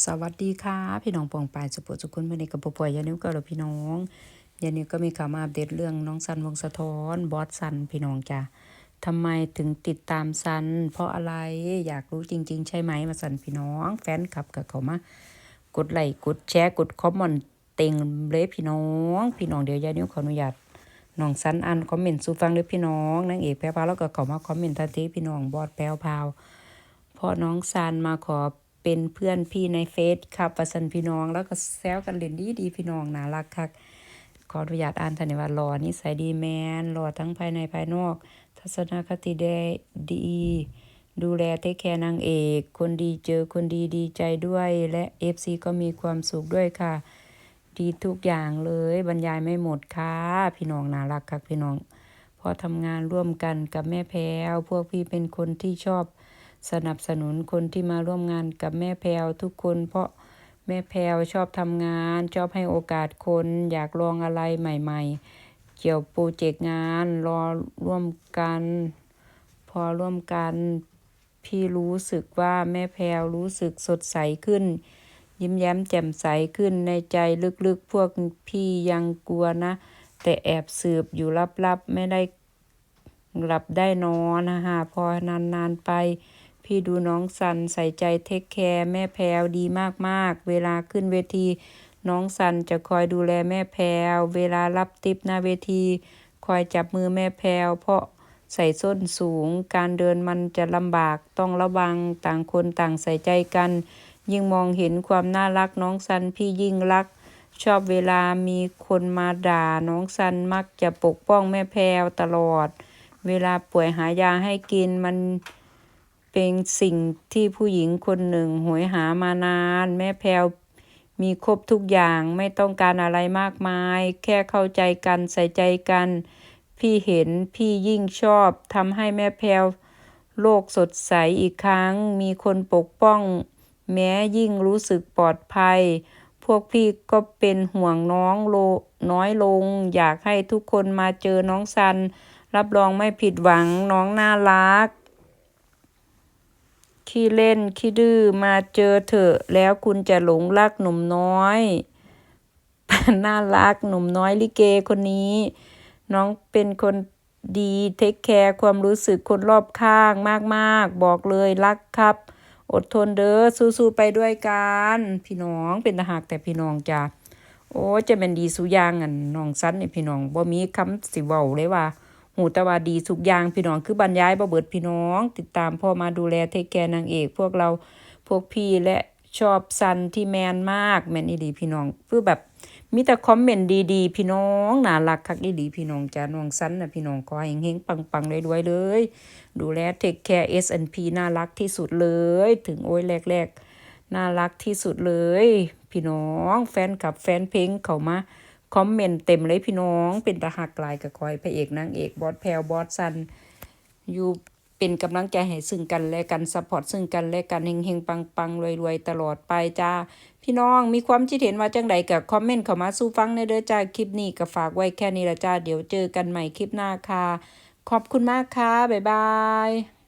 สวัสดีค่ะ พี่น้องปองปายสุปสุคุณวันนี้กับปป่วยยานิ้วก็แล้วพี่น้องยานิ้วก็มีข่าวมาอัปเดตเรื่องน้องซันวงสะท้อนบอสซันพี่น้องจ้ะทำไมถึงติดตามซัน เพราะอะไรอยากรู้จริง ๆ ใช่ไหมมาซันพี่น้อง แฟนคลับกับเขามากดไลค์กดแชร์กดคอมเมนต์เต็งเลยพี่น้อง พี่น้องเดี๋ยวยานิ้วขออนุญาตน้องซันอ่านคอมเมนต์สู่ฟังเลยพี่น้องนางเอกแพรวพาวแล้วก็เขามาคอมเมนต์ทันทีพี่น้องบอสแพรวพาวพอน้องซันมาขอ เป็นเพื่อนพี่ในเฟซครับประสันพี่น้อง แล้วก็แซวกันเล่นดีดีพี่น้องน่ารักคักขออนุญาตอ่านทันทีว่ารอนิสัยดีแมนรอทั้งภายในภายนอก ทัศนคติได้ดี ดูแลเทคแคร์นางเอก คนดีเจอคนดีดีใจด้วย และเอฟซีก็มีความสุขด้วยค่ะ ดีทุกอย่างเลยบรรยายไม่หมดค่ะ พี่น้องน่ารักคักพี่น้อง พอทำงานร่วมกันกับแม่แพรวพวกพี่เป็นคนที่ชอบ สนับสนุนคนที่มาร่วมงานกับแม่แพรวทุกคน เพราะแม่แพรวชอบทำงาน ชอบให้โอกาสคนอยากลองอะไรใหม่ ๆ เกี่ยวโปรเจกต์งานรอร่วมกัน พอร่วมกันพี่รู้สึกว่าแม่แพรวรู้สึกสดใสขึ้น ยิ้มแย้มแจ่มใสขึ้นในใจลึกๆ พวกพี่ยังกลัวนะ แต่แอบสืบอยู่ลับๆ ไม่ได้หลับได้นอนนะคะพอนานๆไป พี่ดูน้องสันใส่ใจเทคแคร์แม่แพวดีมากๆ เวลาขึ้นเวที น้องสันจะคอยดูแลแม่แพวเวลารับติปหน้าเวที คอยจับมือแม่แพวเพราะใส่ส้นสูง การเดินมันจะลำบากต้องระวังต่างคนต่างใส่ใจกัน ยิ่งมองเห็นความน่ารักน้องสันพี่ยิ่งรัก ชอบเวลามีคนมาด่าน้องสันมักจะปกป้องแม่แพวตลอด เวลาป่วยหายาให้กินมัน เป็นสิ่งที่ผู้หญิงคนหนึ่งหวยหามานาน แม่แพรวมีครบทุกอย่างไม่ต้องการอะไรมากมาย แค่เข้าใจกันใส่ใจกัน พี่เห็นพี่ยิ่งชอบทำให้แม่แพรวโลกสดใสอีกครั้ง มีคนปกป้อง แม้ยิ่งรู้สึกปลอดภัย พวกพี่ก็เป็นห่วงน้องโลน้อยลง อยากให้ทุกคนมาเจอน้องซัน รับรองไม่ผิดหวังน้องน่ารัก ขี้เล่นขี้ดื้อมาเจอเถอะ แล้วคุณจะหลงรักหนุ่มน้อย น่ารักหนุ่มน้อยลิเกคนนี้ น้องเป็นคนดีเทคแคร์ความรู้สึกคนรอบข้างมากๆ บอกเลยรักครับ อดทนเด้อสู้ๆไปด้วยกันพี่น้องเป็นทหารแต่พี่น้องจ้ะโอ้จะเป็นดีสุยางอันน้องซันนี่พี่น้องบ่มีคำสิเว้าเลยว่า หูต่ว่าดีทุกยางพี่น้องคือบรรยายบ่เบิดพี่น้อง ติดตามพ่อมาดูแลเทคแคร์นางเอก พวกเราพวกพี่และชอบซันที่แมนมากแมนอีหลีพี่น้องคือแบบมีแต่คอมเมนต์ดีๆ พี่น้องน่ารักคักอีหลีพี่น้องจ้าน้องซันนะพี่น้องขอให้เฮงๆปังๆรวยๆเลย ดูแลเทคแคร์ S&P น่ารักที่สุดเลย ถึงโอ้ยแรกๆน่ารักที่สุดเลย พี่น้องแฟนคลับแฟนเพลงเขามา คอมเมนต์เต็มเลยพี่น้อง เป็นตาหักลายกับคอยพระเอกนางเอกบอสแพลวบอสซันอยู่เป็นกำลังใจให้ซึ่งกันและกันซัพพอร์ตซึ่งกันและกันเฮงๆปังๆรวยๆตลอดไปจ้า พี่น้องมีความคิดเห็นว่าจังใดกับคอมเมนต์เข้ามาสู้ฟังในเด้อจ้าคลิปนี้ก็ฝากไว้แค่นี้ละจ้า เดี๋ยวเจอกันใหม่คลิปหน้าค่ะ ขอบคุณมากค่ะ บ๊ายบาย